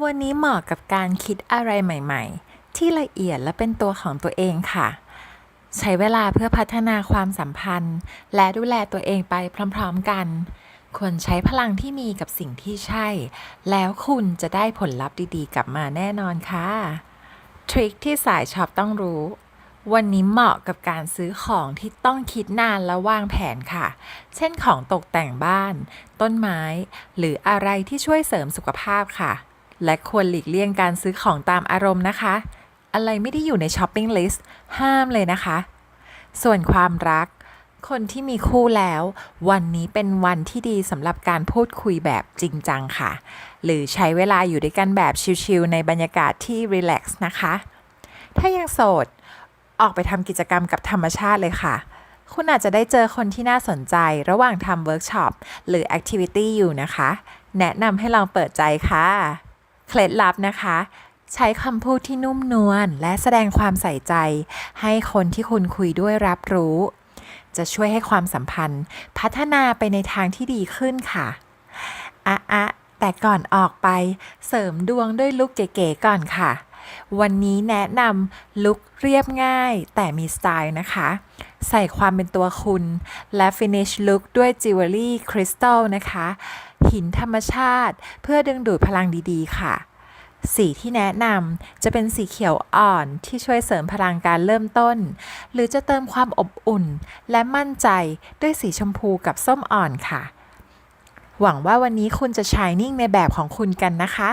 วันนี้เหมาะกับการคิดอะไรใหม่ๆ ที่ละเอียดและเป็นตัวของตัวเองค่ะ ใช้เวลาเพื่อพัฒนาความสัมพันธ์ และดูแลตัวเองไปพร้อมๆกัน ควรใช้พลังที่มีกับสิ่งที่ใช่ แล้วคุณจะได้ผลลัพธ์ดีๆ กลับมาแน่นอนค่ะ ทริคที่สายช็อปต้องรู้ วันนี้เหมาะกับการซื้อของที่ต้องคิดนานและวางแผนค่ะ เช่นของตกแต่งบ้าน ต้นไม้ หรืออะไรที่ช่วยเสริมสุขภาพค่ะ และควรหลีกเลี่ยงการซื้อของตามอารมณ์นะคะ อะไรไม่ได้อยู่ในช้อปปิ้งลิสต์ห้ามเลยนะคะ ส่วนความรัก คนที่มีคู่แล้ว วันนี้เป็นวันที่ดีสำหรับการพูดคุยแบบจริงจังค่ะ หรือใช้เวลาอยู่ด้วยกันแบบชิลๆในบรรยากาศที่รีแลกซ์นะคะ ถ้ายังโสด ออกไปทำกิจกรรมกับธรรมชาติเลยค่ะคุณอาจจะได้เจอคนที่น่าสนใจระหว่างทำเวิร์กช็อปหรือแอคทิวิตี้อยู่นะคะ แนะนำให้ลองเปิดใจค่ะ เคล็ดลับนะคะ ใช้คำพูดที่นุ่มนวลและแสดงความใส่ใจ ให้คนที่คุณคุยด้วยรับรู้ จะช่วยให้ความสัมพันธ์ พัฒนาไปในทางที่ดีขึ้นค่ะอะอะแต่ก่อนออกไปเสริมดวงด้วยลุคเก๋ๆก่อนค่ะ วันนี้แนะนำลุคเรียบง่ายแต่มีสไตล์นะคะ ใส่ความเป็นตัวคุณ และ finish look ด้วยจิวเวลรี่คริสตัลนะคะ หินธรรมชาติ เพื่อดึงดูดพลังดีๆ ค่ะ สีที่แนะนำจะเป็นสีเขียวอ่อนที่ช่วยเสริมพลังการเริ่มต้น หรือจะเติมความอบอุ่นและมั่นใจด้วยสีชมพูกับส้มอ่อนค่ะ หวังว่าวันนี้คุณจะชายนิ่งในแบบของคุณกันนะคะ